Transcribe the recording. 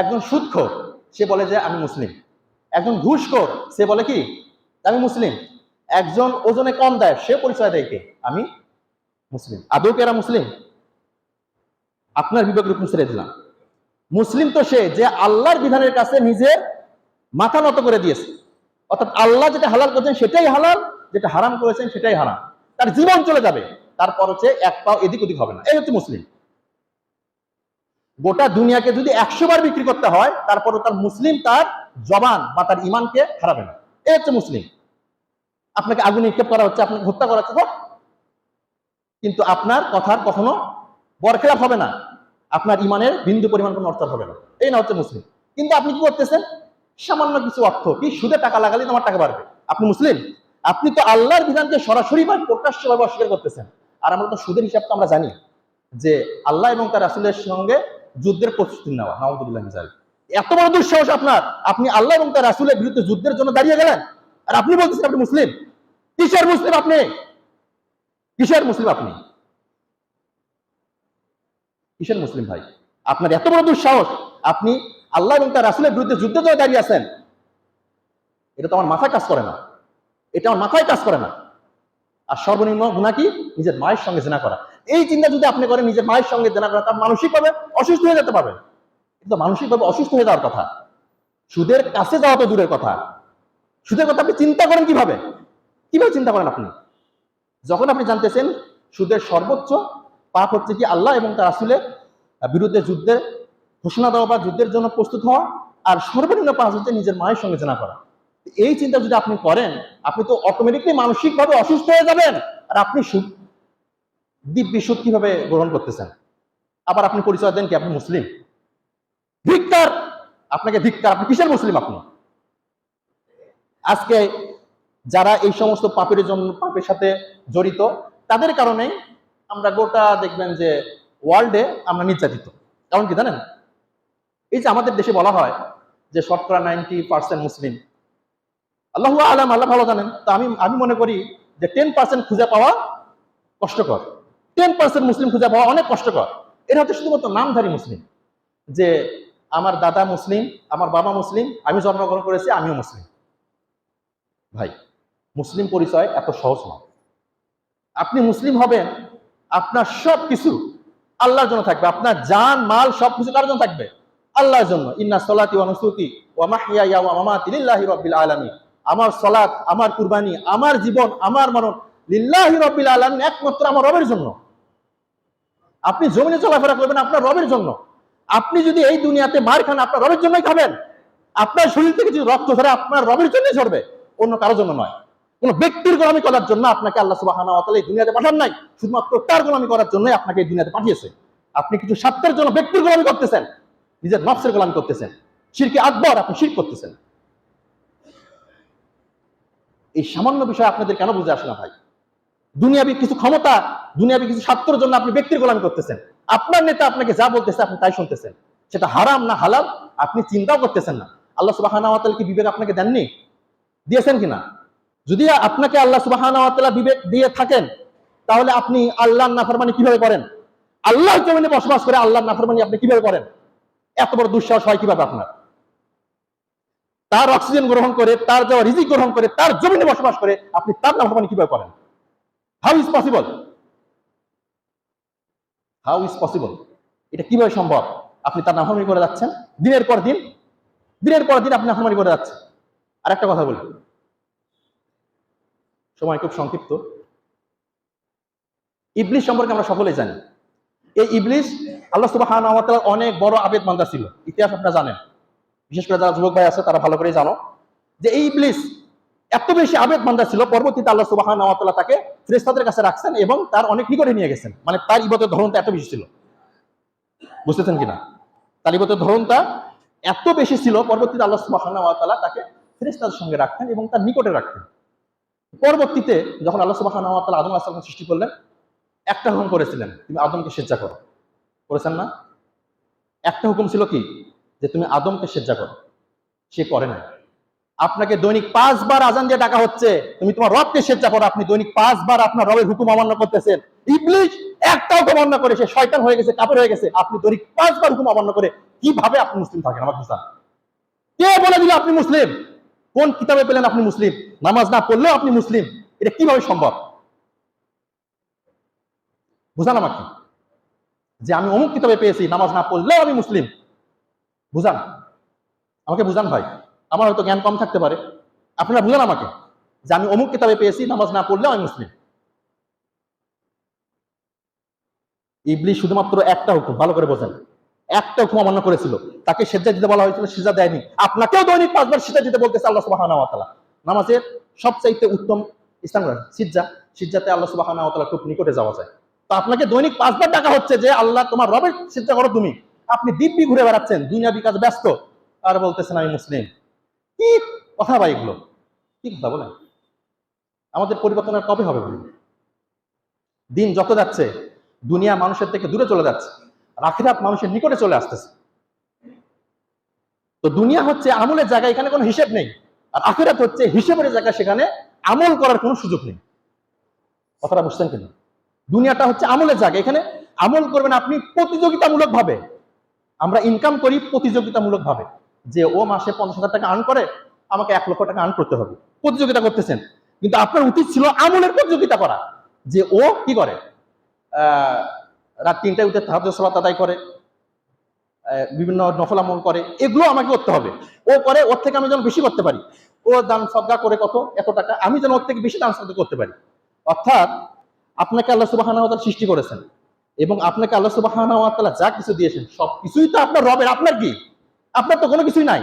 একজন সুদখোর সে বলে যে আমি মুসলিম। একজন ঘুষখোর, সে বলে কি? আমি মুসলিম। একজন ওজনে কম দেয়, সে পরিচয় দেয় কে? আমি মুসলিম। আদৌ কি এরা মুসলিম? আপনার বিবেকের উপর ছেড়ে দিলাম। মুসলিম তো সে যে আল্লাহর বিধানের কাছে নিজের মাথা নত করে দিয়েছে। অর্থাৎ আল্লাহ যেটা হালাল করেছেন সেটাই হালাল, যেটা হারাম করেছেন সেটাই হারাম। তার জীবন চলে যাবে, তারপর হচ্ছে এক পাও এদিক ওদিক হবে না। এই হচ্ছে মুসলিম। গোটা দুনিয়াকে যদি একশো বার বিক্রি করতে হয়, তারপরও তার মুসলিম তার জবান বা তার ইমানকে হারাবে না। এই হচ্ছে মুসলিম। আপনাকে আগুন নিক্ষেপ করা হচ্ছে, আপনাকে হত্যা করা হচ্ছে কিন্তু আপনার কথার কখনো বরখেলাপ হবে না। আপনার ইমানের বিন্দু পরিমাণ কোনো অর্থ হবে না। এই না হচ্ছে মুসলিম। কিন্তু আপনি কি করতেছেন? সামান্য কিছু অর্থ কি? সুদে টাকা লাগালে তোমার টাকা বাড়বে। আপনি মুসলিম? আপনি তো আল্লাহর বিধানকে সরাসরি বা প্রকাশ্যভাবে অস্বীকার করতেছেন। আর আমরা তো সুদের হিসাব তো আমরা জানি যে আল্লাহ এবং তার রাসুলের সঙ্গে যুদ্ধের প্রস্তুতি নেওয়া নাউদুল্লাহ মিজাল এত বড় দুঃসাহস আপনার। আপনি আল্লাহ এবং তার রাসুলের বিরুদ্ধে যুদ্ধের জন্য দাঁড়িয়ে গেলেন। আর আপনি বলতেছেন আপনি মুসলিম। কিসের মুসলিম আপনি? কিসের মুসলিম আপনি? কিসের মুসলিম ভাই? আপনার এত বড় দুঃসাহস। আপনি আল্লাহ এবং তার রাসুলের বিরুদ্ধে যুদ্ধে জয় দাঁড়িয়ে আছেন। এটা তো আমার মাথায় কাজ করে না। এটা আমার মাথায় কাজ করে না। আর সর্বনিম্ন গুণা কি? নিজের মায়ের সঙ্গে জেনা করা। এই চিন্তা যদি আপনি করেন, নিজের মায়ের সঙ্গে জেনা করা তার মানসিকভাবে অসুস্থ হয়ে যেতে পারবেন কিন্তু মানসিকভাবে অসুস্থ হয়ে যাওয়ার কথা, সুদের কাছে যাওয়া তো দূরের কথা। সুদের কথা আপনি চিন্তা করেন কীভাবে? কীভাবে চিন্তা করেন আপনি? যখন আপনি জানতেছেন সুদের সর্বোচ্চ পাপ হচ্ছে কি আল্লাহ এবং তার আসলে বিরুদ্ধে যুদ্ধের ঘোষণা দেওয়া বা যুদ্ধের জন্য প্রস্তুত হওয়া, আর সর্বনিম্ন পাপ হচ্ছে নিজের মায়ের সঙ্গে জানা করা। এই চিন্তা যদি আপনি করেন, আপনি তো অটোমেটিকলি মানসিকভাবে অসুস্থ হয়ে যাবেন। আর আপনি দিব্যি সুদ কীভাবে গ্রহণ করতেছেন? আবার আপনি পরিচয় দেন কি আপনি মুসলিম? ধিক্কার আপনাকে ধিক্কার আপনি কিসের মুসলিম আপনি? আজকে যারা এই সমস্ত পাপের জন্য, পাপের সাথে জড়িত, তাদের কারণে আমরা গোটা দেখবেন যে ওয়ার্ল্ডে আমরা নির্যাতিত। কারণ কি জানেন? এই যে আমাদের দেশে বলা হয় যে শতকরা নাইনটি পার্সেন্ট মুসলিম। আল্লাহ আলাম, আল্লাহ ভালো জানেন। তো আমি আমি মনে করি যে টেন পার্সেন্ট খুঁজে পাওয়া কষ্টকর। টেন পার্সেন্ট মুসলিম খুঁজে পাওয়া অনেক কষ্টকর। এটা হচ্ছে শুধুমাত্র নামধারী মুসলিম। যে আমার দাদা মুসলিম, আমার বাবা মুসলিম, আমি জন্মগ্রহণ করেছি, আমিও মুসলিম। ভাই, মুসলিম পরিচয় এত সহজ নয়। আপনি মুসলিম হবেন, আপনার সব কিছু আল্লাহর জন্য থাকবে। আপনার জান, মাল সব কিছু কার জন্য থাকবে। আল্লাহর জন্য। ইন্না সলাতি নুসুকি ওয়া মাহইয়া ওয়া আমার সলাত আমার কুরবানি, আমার জীবন, আমার মরণ লিল্লাহি রাব্বিল আলামিন একমাত্র আমার রবের জন্য। আপনি জমিনে চলাফেরা করবেন আপনার রবের জন্য। আপনি যদি এই দুনিয়াতে মার খান, আপনার রবের জন্যই খাবেন। আপনার শরীর থেকে যদি রক্ত ধরে আপনার রবের জন্যই ঝরবে। অন্য কারোর জন্য নয়। কোন ব্যক্তির গোলামি করার জন্য আপনাকে আল্লাহ ওয়া এই দুনিয়াতে পাঠান নাই। শুধুমাত্র তার গোলামি করার জন্যই আপনাকে এই দুনিয়াতে পাঠিয়েছে। আপনি কিছু স্বার্থের জন্য ব্যক্তির গোলামি করতেছেন। নিজের নফসের গোলামি করতেছেন। শিরকে আকবর, আপনি শির করতেছেন। এই সামান্য বিষয় আপনাদের কেন বুঝে আসে না ভাই? দুনিয়াবি কিছু ক্ষমতা, দুনিয়াবি কিছু স্বার্থের জন্য আপনি ব্যক্তির গোলামি করতেছেন। আপনার নেতা আপনাকে যা বলতেছে আপনি তাই শুনতেছেন। সেটা হারাম না হালাল, আপনি চিন্তাও করতেছেন না। আল্লাহ সুবহানাহু কি বিবেক আপনাকে দেননি? দিয়েছেন কিনা? যদি আপনাকে আল্লাহ সুবহানাহু বিবেক দিয়ে থাকেন, তাহলে আপনি আল্লাহর নাফরমানি কীভাবে করেন? আল্লাহর জমিনে বসবাস করে আল্লাহর নাফরমানি আপনি কীভাবে করেন? এত বড় দুঃসাহস হয় কীভাবে আপনার? তার অক্সিজেন গ্রহণ করে, তার যাওয়া রিজিক গ্রহণ করে, তার জমিনে বসবাস করে আপনি তার নাফরমানি কীভাবে করেন? How is possible how is possible এটা কীভাবে সম্ভব? আপনি তার নাফরমানি করে যাচ্ছেন। দিনের পর দিন, দিনের পর দিন আপনি নাফরমানি করে যাচ্ছেন। আর একটা কথা বলি। সময় খুব সংক্ষিপ্ত। ইবলিশ সম্পর্কে আমরা সকলেই জানি। এই ইবলিশ আল্লাহ তাআলার অনেক বড় আবেদ বান্দা ছিল। ইতিহাস আপনারা জানেন। বিশেষ করে যারা যুবক ভাই আছে, তারা ভালো করেই জানো। যে এই ইবলিশ এত বেশি আবেগ বান্দা ছিল, পরবর্তীতে আল্লাহ সুবহানাহু ওয়া তাকে ফেরেশতাদের কাছে রাখছেন এবং তার অনেক নিকটে নিয়ে গেছেন। মানে তার ইবাদতের ধরনটা এত বেশি ছিল। বুঝতেছেন কিনা? তার ইবাদতের ধরনটা এত বেশি ছিল, পরবর্তীতে আল্লাহ সুবহানাহু ওয়া তাকে ফেরেশতাদের সঙ্গে রাখতেন এবং তার নিকটে রাখতেন। পরবর্তীতে যখন আল্লাহ সুবহানাহু ওয়া আদম আলাইহিস সালাম সৃষ্টি করলেন, একটা হুকুম করেছিলেন, তুমি আদমকে সেজ্জা করো। করেছেন না? একটা হুকুম ছিল কি? যে তুমি আদমকে সেজ্জা করো। সে করে না আপনাকে দৈনিক পাঁচবার আজান দিয়ে ডাকা হচ্ছে। তুমি তোমার রবকে সেচ্চা করো, আপনি দৈনিক পাঁচবার আপনার রবের হুকুম অমান্য করতেছেন। ইবলিশ একটা হুকুম অমান্য করে, সে শয়তান হয়ে গেছে কাপড় হয়ে গেছে। আপনি দৈনিক পাঁচবার হুকুম অমান্য করে কীভাবে আপনি মুসলিম থাকেন? আমার বুঝান কে বলে দিল আপনি মুসলিম? কোন কিতাবে পেলেন আপনি মুসলিম? নামাজ না পড়লেও আপনি মুসলিম। এটা কীভাবে সম্ভব? বুঝান আমাকে। যে আমি অমুক কিতাবে পেয়েছি, নামাজ না পড়লেও আমি মুসলিম। বুঝান। আমাকে বুঝান ভাই। আমার হয়তো জ্ঞান কম থাকতে পারে। আপনারা বুঝান আমাকে যে আমি অমুক কিতাবে পেয়েছি, নামাজ না পড়লেও আমি মুসলিম। ইবলি শুধুমাত্র একটা হুকুম, ভালো করে বোঝেন। একটা হুকুম অমান্য করেছিল। তাকে সেজা দিতে বলা হয়েছিল সেজা দেয়নি। আপনাকেও দৈনিক পাঁচবার সেজা দিতে বলতেছে আল্লাহ তাআলা। নামাজের সবচাইতে উত্তম ইসলাম সিজ্জা সিজ্জাতে আল্লাহ তাআলা খুব নিকটে যাওয়া যায়। তো আপনাকে দৈনিক পাঁচবার ডাকা হচ্ছে যে, আল্লাহ তোমার রবের চিন্তা করো তুমি। আপনি দিব্যি ঘুরে বেড়াচ্ছেন, দুনিয়া বিকাশ ব্যস্ত। আর বলতেছেন, আমি মুসলিম। কি কথা ভাই এগুলো। কি কথা বলেন। আমাদের পরিবর্তন কবে হবে বলুন? দিন যত যাচ্ছে, দুনিয়া মানুষের থেকে দূরে চলে যাচ্ছে, আর আখিরাত মানুষের নিকটে চলে আসতেছে। তো দুনিয়া হচ্ছে আমলের জায়গা, এখানে কোনো হিসেব নেই। আর আখিরাত হচ্ছে হিসেবের জায়গা, সেখানে আমল করার কোনো সুযোগ নেই। কথাটা বুঝছেন কিনা? দুনিয়াটা হচ্ছে আমলের জায়গা, এখানে আমল করবেন আপনি প্রতিযোগিতামূলক ভাবে আমরা ইনকাম করি প্রতিযোগিতামূলক ভাবে যে ও মাসে পঞ্চাশ হাজার টাকা আর্ন করে, আমাকে এক লক্ষ টাকা আর্ন করতে হবে। প্রতিযোগিতা করতেছেন। কিন্তু আপনার উচিত ছিল আমলের প্রতিযোগিতা করা। যে ও কি করে? রাত তিনটায় উঠে তাহাজ সলাত আদায় করে বিভিন্ন নফল আমল করে, এগুলো আমাকে করতে হবে। ও করে, ওর থেকে আমি যেন বেশি করতে পারি। ও দান সদ্গা করে কত? এত টাকা, আমি যেন ওর থেকে বেশি দান সদ্গা করতে পারি। অর্থাৎ, আপনাকে আল্লাহ সুবাহানা সৃষ্টি করেছেন। এবং আপনাকে আল্লাহ সুবাহানা যা কিছু দিয়েছেন সব কিছুই তো আপনার রবের। আপনার কি? আপনার তো কোনো কিছুই নাই।